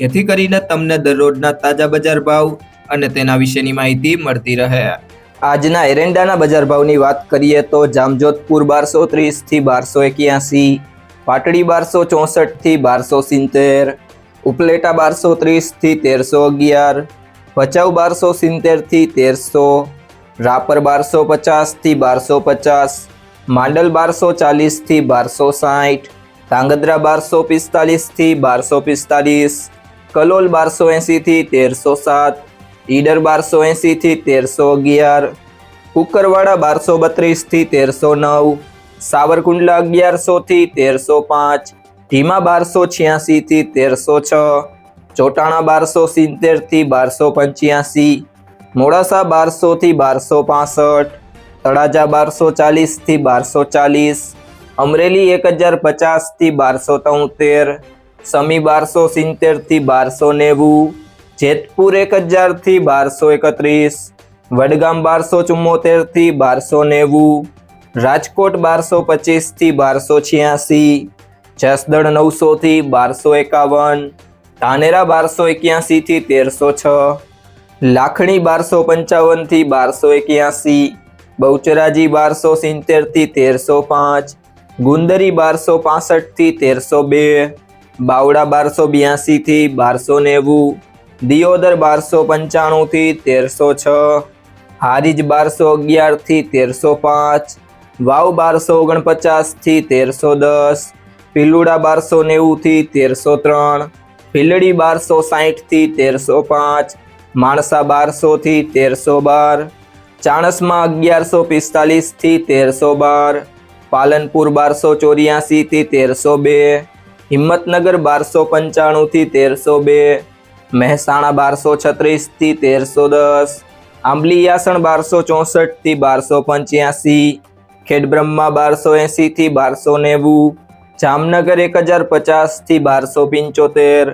જેથી કરીને તમને દરરોજના તાજા બજાર ભાવ અને તેના વિશેની માહિતી મળતી રહે. આજના એરંડાના બજાર ભાવની વાત કરીએ તો જામજોધપુર બારસો ત્રીસથી બારસો એક્યાસી, પાટડી બારસો ચોસઠથી બારસો સિત્તેર, ઉપલેટા બારસો ત્રીસથી તેરસો અગિયાર, ભચાઉ બારસો સિત્તેરથી તેરસો, રાપર બારસો પચાસથી બારસો પચાસ, માંડલ બારસો ચાલીસથી બારસો સાઠ, ધાંગધ્રા બારસો પિસ્તાલીસથી બારસો પિસ્તાલીસ કલોલ બારસો એંસીથી તેરસો સાત, ઈડર બારસો એંસીથી તેરસો અગિયાર, કુકરવાડા બારસો બત્રીસથી તેરસો નવ, સાવરકુંડલા અગિયારસોથી તેરસો પાંચ, ધીમા બારસો છ્યાસીથી તેરસો છ, ચોટાણા બારસો સિત્તેરથી બારસો પંચ્યાસી, મોડાસા બારસોથી બારસો પાસઠ, તળાજા બારસો ચાલીસથી બારસો ચાલીસ, અમરેલી એક હજાર પચાસથી બારસો તોતેર સમી બારસો સિત્તેરથી બારસો નેવું, જેતપુર એક હજારથી બારસો એકત્રીસ, વડગામ બારસો ચુમ્મોતેરથી બારસો નેવું, રાજકોટ બારસો પચીસથી બારસો છ્યાસી, જસદણ નવસોથી બારસો એકાવન, ધાનેરા બારસો એક્યાસીથી તેરસો છ, લાખણી બારસો પંચાવનથી બારસો એક્યાસી, બહુચરાજી બારસો સિત્તેરથી તેરસો પાંચ, ગુંદરી બારસો પાસઠથી તેરસો બે બાવડા બારસો બ્યાસીથી બારસો નેવું, દિયોદર બારસો પંચાણુંથી તેરસો છ, હારીજ બારસો અગિયારથી તેરસો પાંચ, વાવ બારસો ઓગણપચાસથી તેરસો દસ, પિલુડા બારસો નેવુંથી તેરસો ત્રણ ભીલડી બારસો સાહીઠથી તેરસો પાંચ, માણસા બારસોથી તેરસો બાર, ચાણસમાં અગિયારસો પિસ્તાલીસથી તેરસો બાર, પાલનપુર બારસો ચોર્યાસીથી તેરસો બે હિંમતનગર બારસો પંચાણુંથી તેરસો બે, મહેસાણા બારસો છત્રીસથી તેરસો દસ આંબલીયાસણ બારસો ચોસઠથી બારસો પંચ્યાસી, ખેડબ્રહ્મા બારસો એંસીથી બારસો નેવું, જામનગર એક હજાર પચાસથી બારસો પંચોતેર,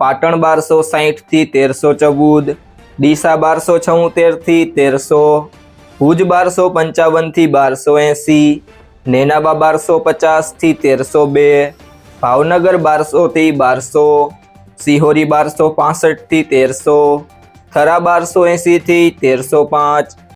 પાટણ બારસો સાહીઠથી તેરસો ચૌદ, ડીસા બારસો છોતેરથી તેરસો, ભુજ બારસો પંચાવનથી બારસો એંસી, નેનાબા બારસો પચાસથી તેરસો બે ભાવનગર બારસોથી બારસો સિહોરી બારસો પાસઠથી તેરસો થરા બારસો એંસીથી તેરસો પાંચ